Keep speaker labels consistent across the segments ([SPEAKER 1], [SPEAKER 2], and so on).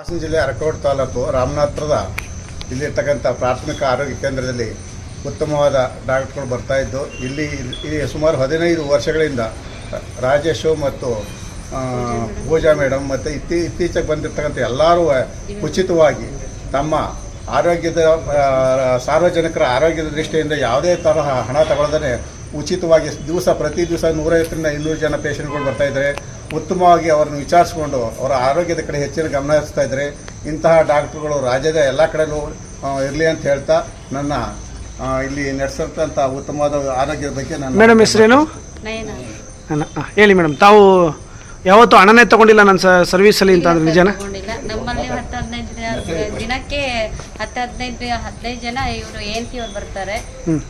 [SPEAKER 1] ಹಾಸನ ಜಿಲ್ಲೆ ಅರಕೋಟ್ ತಾಲೂಕು ರಾಮನಾಥದ ಇಲ್ಲಿರ್ತಕ್ಕಂಥ ಪ್ರಾಥಮಿಕ ಆರೋಗ್ಯ ಕೇಂದ್ರದಲ್ಲಿ ಉತ್ತಮವಾದ ಡಾಕ್ಟ್ರುಗಳು ಬರ್ತಾ ಇದ್ದು, ಇಲ್ಲಿ ಈ ಸುಮಾರು ಹದಿನೈದು ವರ್ಷಗಳಿಂದ ರಾಜೇಶು ಮತ್ತು ಪೂಜಾ ಮೇಡಮ್ ಮತ್ತು ಇತ್ತೀ, ಇತ್ತೀಚೆಗೆ ಬಂದಿರ್ತಕ್ಕಂಥ ಎಲ್ಲರೂ ಉಚಿತವಾಗಿ ತಮ್ಮ ಆರೋಗ್ಯದ ಸಾರ್ವಜನಿಕರ ಆರೋಗ್ಯದ ದೃಷ್ಟಿಯಿಂದ ಯಾವುದೇ ತರಹ ಹಣ ತಗೊಳ್ಳದೇ ಉಚಿತವಾಗಿ ದಿವಸ, ಪ್ರತಿ ದಿವಸ ನೂರೈವತ್ತರಿಂದ ಇನ್ನೂರು ಜನ ಪೇಷಂಟ್ಗಳು ಬರ್ತಾ ಇದ್ದಾರೆ. ಉತ್ತಮವಾಗಿ ಅವರನ್ನು ವಿಚಾರಿಸಿಕೊಂಡು ಅವರ ಆರೋಗ್ಯದ ಕಡೆ ಹೆಚ್ಚಿನ ಗಮನ ಹರಿಸ್ತಾ ಇದ್ದರೆ ಇಂತಹ ಡಾಕ್ಟ್ರುಗಳು ರಾಜ್ಯದ ಎಲ್ಲ ಕಡೆಯೂ ಇರಲಿ ಅಂತ ಹೇಳ್ತಾ ನನ್ನ ಇಲ್ಲಿ ನಡೆಸಿರ್ತಂಥ ಉತ್ತಮವಾದ ಆರೋಗ್ಯದ ಬಗ್ಗೆ ನಾನು
[SPEAKER 2] ಮೇಡಮ್ ಹೆಸರೇನು? ಹೇಳಿ ಮೇಡಮ್ ತಾವು ಯಾವತ್ತೂ ಹಣನೇ ತಗೊಂಡಿಲ್ಲ ನನ್ನ ಸರ್ವಿಸಲ್ಲಿ ಅಂತ ಅಂದ್ರೆ ನಿಜನಾ
[SPEAKER 3] ತಗೊಂಡಿಲ್ಲ ನಮ್ಮಲ್ಲಿ ಹತ್ತು ಹದಿನೈದು ದಿನ- ದಿನಕ್ಕೆ ಹತ್ತು ಹದಿನೈದು ಹದಿನೈದು ಜನ ಇವರು ಏನ್ತಿ ಅವ್ರು ಬರ್ತಾರೆ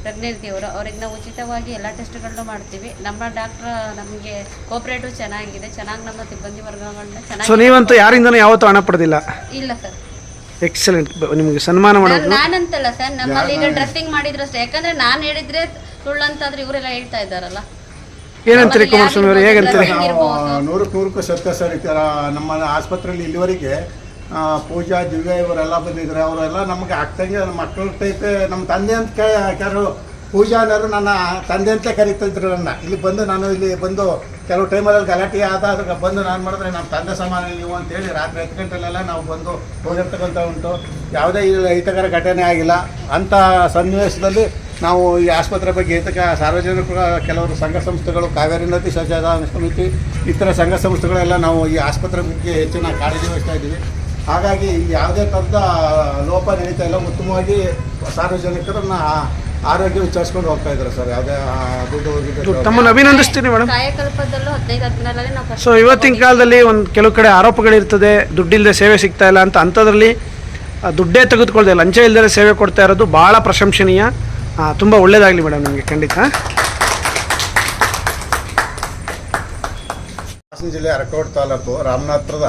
[SPEAKER 3] ಪ್ರೆಗ್ನೆಂಟ್ ಅವರು. ಅವ್ರಿಗೆ ನಾವು ಉಚಿತವಾಗಿ ಎಲ್ಲ ಟೆಸ್ಟ್ಗಳನ್ನು ಮಾಡ್ತೀವಿ. ನಮ್ಮ ಡಾಕ್ಟರ್ ನಮಗೆ ಕೋಪರೇಟಿವ್ ಚೆನ್ನಾಗಿದೆ ಚೆನ್ನಾಗಿ ನಮ್ಮ ಸಿಬ್ಬಂದಿ ವರ್ಗಗಳನ್ನ
[SPEAKER 2] ಸೊ
[SPEAKER 3] ಚೆನ್ನಾಗಿ
[SPEAKER 2] ನೀವಂತೂ ಯಾರಿಂದನೂ ಯಾವತ್ತೂ ಹಣ ಪಡೆದಿಲ್ಲ?
[SPEAKER 3] ಇಲ್ಲ ಸರ್
[SPEAKER 2] ಎಕ್ಸಲೆಂಟ್ ನಿಮಗೆ ಸನ್ಮಾನ ಮಾಡೋದು?
[SPEAKER 3] ನಾನಂತಲ್ಲ ಸರ್ ನಮ್ಮಲ್ಲಿ ಈಗ ಡ್ರೆಸ್ಸಿಂಗ್ ಮಾಡಿದ್ರು ಅಷ್ಟೇ. ಯಾಕಂದ್ರೆ ನಾನು ಹೇಳಿದ್ರೆ ಸುಳ್ಳಂತಾದ್ರೆ ಇವರೆಲ್ಲ ಹೇಳ್ತಾ ಇದ್ದಾರಲ್ಲ.
[SPEAKER 2] ಏನಂತೀರಿ ಕುಮಾರಸ್ವಾಮಿ ಅವರು? ಹೇಗಂತೀರಿ?
[SPEAKER 1] ನಾವು ನೂರಕ್ಕೆ ನೂರಕ್ಕೂ ಸತ್ಯ ಸರ್ ಈ ಥರ ನಮ್ಮ ಆಸ್ಪತ್ರೆಯಲ್ಲಿ ಇಲ್ಲಿವರೆಗೆ ಪೂಜಾ, ದಿವ್ಯ ಇವರೆಲ್ಲ ಬಂದಿದ್ದಾರೆ. ಅವರೆಲ್ಲ ನಮಗೆ ಆಗ್ತಂಗೆ ನಮ್ಮ ಮಕ್ಕಳ ಟೈಪ್ ನಮ್ಮ ತಂದೆ ಅಂತ ಕೇ- ಕೆಲವು ಪೂಜಾ ಅನ್ನೋರು ನನ್ನ ತಂದೆ ಅಂತ ಕರೀತಿದ್ರು ನನ್ನ. ಇಲ್ಲಿ ಬಂದು ನಾನು ಇಲ್ಲಿ ಬಂದು ಕೆಲವು ಟೈಮಲ್ಲಿ ಗಲಾಟೆ ಆದ ಅದಕ್ಕೆ ಬಂದು ನಾನು ಮಾಡಿದ್ರೆ ನಮ್ಮ ತಂದೆ ಸಮಾನ ನೀವು ಅಂತೇಳಿ ರಾತ್ರಿ ಹತ್ತು ಗಂಟೆಲೆಲ್ಲ ನಾವು ಬಂದು ಹೋಗಿರ್ತಕ್ಕಂಥ ಉಂಟು. ಯಾವುದೇ ಹಿತಕರ ಘಟನೆ ಆಗಿಲ್ಲ. ಅಂಥ ಸನ್ನಿವೇಶದಲ್ಲಿ ನಾವು ಈ ಆಸ್ಪತ್ರೆ ಬಗ್ಗೆ ಹಿತಕ ಸಾರ್ವಜನಿಕರು ಕೆಲವರು ಸಂಘ ಸಂಸ್ಥೆಗಳು, ಕಾವೇರಿ ನದಿ ಸಜ್ಜಾದ ಸಮಿತಿ, ಇತರ ಸಂಘ ಸಂಸ್ಥೆಗಳೆಲ್ಲ ನಾವು ಈ ಆಸ್ಪತ್ರೆ ಬಗ್ಗೆ ಹೆಚ್ಚಿನ ಕಾಳಜಿ ವಹಿಸ್ತಾ ಇದ್ದೀವಿ. ಹಾಗಾಗಿ ಇಲ್ಲಿ ಯಾವುದೇ ಥರದ ಲೋಪ ನಡೀತಾ ಇಲ್ಲ. ಉತ್ತಮವಾಗಿ ಸಾರ್ವಜನಿಕರನ್ನ ಆರೋಗ್ಯ ವಿಚಾರಿಸ್ಕೊಂಡು ಹೋಗ್ತಾ ಇದ್ದಾರೆ ಸರ್. ಯಾವುದೇ ದುಡ್ಡು
[SPEAKER 2] ತಮ್ಮನ್ನು ಅಭಿನಂದಿಸ್ತೀನಿ ಮೇಡಮ್.
[SPEAKER 3] ಕಾಯಕಲ್ಪದಲ್ಲೂ ಹದಿನೈದು ಹದಿನಾರರಲ್ಲಿ ನಾವು first
[SPEAKER 2] ಸೊ ಇವತ್ತಿನ ಕಾಲದಲ್ಲಿ ಒಂದು ಕೆಲವು ಕಡೆ ಆರೋಪಗಳಿರ್ತದೆ ದುಡ್ಡಿಲ್ಲದೆ ಸೇವೆ ಸಿಗ್ತಾ ಇಲ್ಲ ಅಂತ ಅಂಥದ್ರಲ್ಲಿ ದುಡ್ಡೇ ತೆಗೆದುಕೊಳ್ದೆ ಲಂಚ ಇಲ್ಲದೆ ಸೇವೆ ಕೊಡ್ತಾ ಇರೋದು ಭಾಳ ಪ್ರಶಂಸನೀಯ. ತುಂಬ ಒಳ್ಳೇದಾಗಲಿ ಮೇಡಮ್ ನಿಮಗೆ ಖಂಡಿತ.
[SPEAKER 1] ಹಾಸನ ಜಿಲ್ಲೆ ಅರಕೋಟ್ ತಾಲೂಕು ರಾಮನಾಥ್ರದ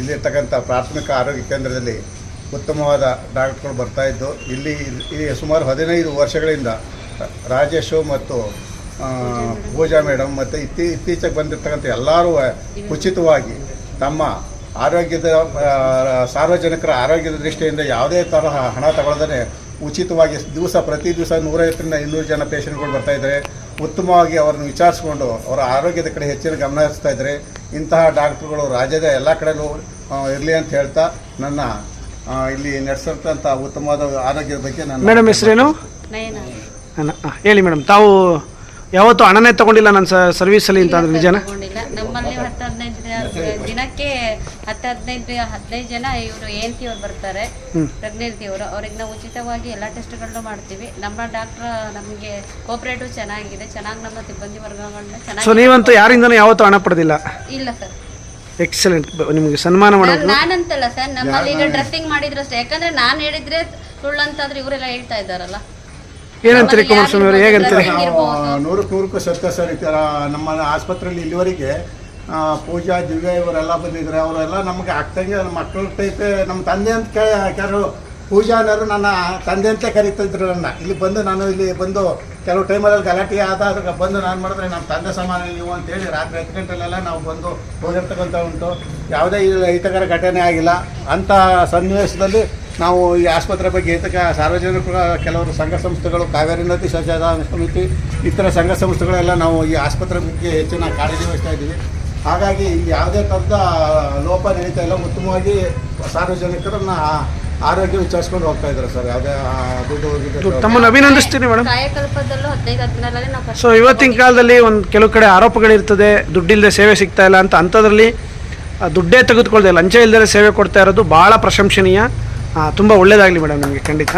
[SPEAKER 1] ಇಲ್ಲಿರ್ತಕ್ಕಂಥ ಪ್ರಾಥಮಿಕ ಆರೋಗ್ಯ ಕೇಂದ್ರದಲ್ಲಿ ಉತ್ತಮವಾದ ಡಾಕ್ಟ್ರುಗಳು ಬರ್ತಾಯಿದ್ದು ಇಲ್ಲಿ ಇಲ್ಲಿ ಸುಮಾರು ಹದಿನೈದು ವರ್ಷಗಳಿಂದ ರಾಜೇಶು ಮತ್ತು ಪೂಜಾ ಮೇಡಮ್ ಮತ್ತು ಇತ್ತೀ, ಇತ್ತೀಚೆಗೆ ಬಂದಿರ್ತಕ್ಕಂಥ ಎಲ್ಲರೂ ಉಚಿತವಾಗಿ ತಮ್ಮ ಆರೋಗ್ಯದ ಸಾರ್ವಜನಿಕರ ಆರೋಗ್ಯದ ದೃಷ್ಟಿಯಿಂದ ಯಾವುದೇ ತರಹ ಹಣ ತಗೊಳ್ಳದೇ ಉಚಿತವಾಗಿ ದಿವಸ, ಪ್ರತಿ ದಿವಸ ನೂರೈವತ್ತರಿಂದ ಇನ್ನೂರು ಜನ ಪೇಷಂಟ್ಗಳು ಬರ್ತಾ ಇದ್ದಾರೆ. ಉತ್ತಮವಾಗಿ ಅವರನ್ನು ವಿಚಾರಿಸ್ಕೊಂಡು ಅವರ ಆರೋಗ್ಯದ ಕಡೆ ಹೆಚ್ಚಿನ ಗಮನ ಹರಿಸ್ತಾ ಇದ್ದರೆ ಇಂತಹ ಡಾಕ್ಟ್ರುಗಳು ರಾಜ್ಯದ ಎಲ್ಲ ಕಡೆಯೂ ಇರಲಿ ಅಂತ ಹೇಳ್ತಾ ನನ್ನ ಇಲ್ಲಿ ನಡೆಸಿರ್ತಂಥ ಉತ್ತಮವಾದ ಆರೋಗ್ಯದ ಬಗ್ಗೆ ನಾನು
[SPEAKER 2] ಮೇಡಮ್ ಹೆಸರೇನು?
[SPEAKER 3] ನಯನ.
[SPEAKER 2] ಅಣ್ಣ ಹೇಳಿ ಮೇಡಮ್ ತಾವು ಯಾವತ್ತೂ ಹಣನೇ ತಗೊಂಡಿಲ್ಲ ನನ್ನ ಸರ್ವಿಸಲ್ಲಿ ಅಂತ ಅಂದ್ರೆ ನಿಜನಾ
[SPEAKER 3] ತಗೊಂಡಿಲ್ಲ ನಮ್ಮಲ್ಲಿ ಹತ್ತು ಹದಿನೈದು ದಿನ- ದಿನಕ್ಕೆ ಹತ್ತು ಹದಿನೈದು ಹದಿನೈದು ಜನ ಇವರು ಏನ್ತಿ ಅವ್ರು ಬರ್ತಾರೆ. ಪ್ರೆಗ್ನೆನ್ಸಿ ಅವರು ಅವ್ರಿಗೆ ನಾವು ಉಚಿತವಾಗಿ ಎಲ್ಲ ಟೆಸ್ಟ್ಗಳನ್ನು ಮಾಡ್ತೀವಿ. ನಮ್ಮ ಡಾಕ್ಟರ್ ನಮಗೆ ಕೋಪರೇಟಿವ್ ಚೆನ್ನಾಗಿದೆ. ಚೆನ್ನಾಗಿ ನಮ್ಮ ಸಿಬ್ಬಂದಿ ವರ್ಗಗಳನ್ನ
[SPEAKER 2] ಸೊ
[SPEAKER 3] ಚೆನ್ನಾಗಿ
[SPEAKER 2] ನೀವಂತೂ ಯಾರಿಂದನೂ ಯಾವತ್ತೂ ಹಣ ಪಡೆದಿಲ್ಲ?
[SPEAKER 3] ಇಲ್ಲ ಸರ್.
[SPEAKER 2] ಎಕ್ಸಲೆಂಟ್ ನಿಮಗೆ ಸನ್ಮಾನ ಮಾಡೋದು?
[SPEAKER 3] ನಾನಂತಲ್ಲ ಸರ್. ನಮ್ಮಲ್ಲಿ ಈಗ ಡ್ರೆಸ್ಸಿಂಗ್ ಮಾಡಿದ್ರು ಅಷ್ಟೇ. ಯಾಕಂದ್ರೆ ನಾನು ಹೇಳಿದ್ರೆ ಸುಳ್ಳಂತಾದ್ರೆ ಇವರೆಲ್ಲ ಹೇಳ್ತಾ ಇದ್ದಾರಲ್ಲ.
[SPEAKER 2] ಏನಂತೀರಿ ಕುಮಾರಸ್ವಾಮಿ ಅವರು? ಹೇಗಂತೀರಿ?
[SPEAKER 1] ನಾವು ನೂರಕ್ಕೆ ನೂರಕ್ಕೂ ಸತ್ಯ ಸರ್ ಈ ಥರ ನಮ್ಮ ಆಸ್ಪತ್ರೆಯಲ್ಲಿ ಇಲ್ಲಿವರೆಗೆ ಪೂಜಾ, ದಿವ್ಯ ಇವರೆಲ್ಲ ಬಂದಿದ್ದಾರೆ. ಅವರೆಲ್ಲ ನಮಗೆ ನಮ್ಮ ಮಕ್ಕಳ ಟೈಪ್, ನಮ್ಮ ತಂದೆ ಅಂತ ಕೇ, ಕೆಲವು ಪೂಜಾ ಅನ್ನೋರು ನನ್ನ ತಂದೆ ಅಂತ ಕರೀತಿದ್ರು ನನ್ನ. ಇಲ್ಲಿ ಬಂದು ನಾನು ಇಲ್ಲಿ ಬಂದು ಕೆಲವು ಟೈಮಲ್ಲಿ ಗಲಾಟೆ ಆದಾಗ ಬಂದು ನಾನು ಮಾಡಿದ್ರೆ ನಮ್ಮ ತಂದೆ ಸಮಾನ ನೀವು ಅಂತೇಳಿ ರಾತ್ರಿ ಹತ್ತು ಗಂಟೆಲೆಲ್ಲ ನಾವು ಬಂದು ಹೋಗಿರ್ತಕ್ಕಂಥ ಉಂಟು. ಯಾವುದೇ ಹಿತಕರ ಘಟನೆ ಆಗಿಲ್ಲ. ಅಂಥ ಸನ್ನಿವೇಶದಲ್ಲಿ ನಾವು ಈ ಆಸ್ಪತ್ರೆ ಬಗ್ಗೆ ಹಿತಕ ಸಾರ್ವಜನಿಕರು ಕೆಲವರು ಸಂಘ ಸಂಸ್ಥೆಗಳು, ಕಾವೇರಿ ನದಿ ಸಜ್ಜಾದ ಸಮಿತಿ, ಇತರ ಸಂಘ ಸಂಸ್ಥೆಗಳೆಲ್ಲ ನಾವು ಈ ಆಸ್ಪತ್ರೆ ಬಗ್ಗೆ ಹೆಚ್ಚಿನ ಕಾಳಜಿ ವಹಿಸ್ತಾ ಇದ್ದೀವಿ. ಹಾಗಾಗಿ ಇಲ್ಲಿ ಯಾವುದೇ ಥರದ ಲೋಪ ನಡೀತಾ ಇಲ್ಲ. ಉತ್ತಮವಾಗಿ ಸಾರ್ವಜನಿಕರನ್ನ ಆರೋಗ್ಯ ವಿಚಾರಿಸ್ಕೊಂಡು ಹೋಗ್ತಾ ಇದ್ದಾರೆ ಸರ್. ಯಾವುದೇ ದುಡ್ಡು
[SPEAKER 2] ತಮ್ಮನ್ನು ಅಭಿನಂದಿಸ್ತೀನಿ ಮೇಡಮ್.
[SPEAKER 3] ಕಾಯಕಲ್ಪದಲ್ಲೂ ಹದಿನೈದು ಹದಿನಾರರಲ್ಲಿ ನಾವು first
[SPEAKER 2] ಸೊ ಇವತ್ತಿನ ಕಾಲದಲ್ಲಿ ಒಂದು ಕೆಲವು ಕಡೆ ಆರೋಪಗಳಿರ್ತದೆ ದುಡ್ಡಿಲ್ಲದೆ ಸೇವೆ ಸಿಗ್ತಾ ಇಲ್ಲ ಅಂತ ಅಂಥದ್ರಲ್ಲಿ ದುಡ್ಡೇ ತೆಗೆದುಕೊಳ್ಳದೆ ಲಂಚ ಇಲ್ಲದೆ ಸೇವೆ ಕೊಡ್ತಾ ಇರೋದು ಭಾಳ ಪ್ರಶಂಸನೀಯ. ತುಂಬ ಒಳ್ಳೆಯದಾಗಲಿ ಮೇಡಮ್ ನಿಮಗೆ ಖಂಡಿತ.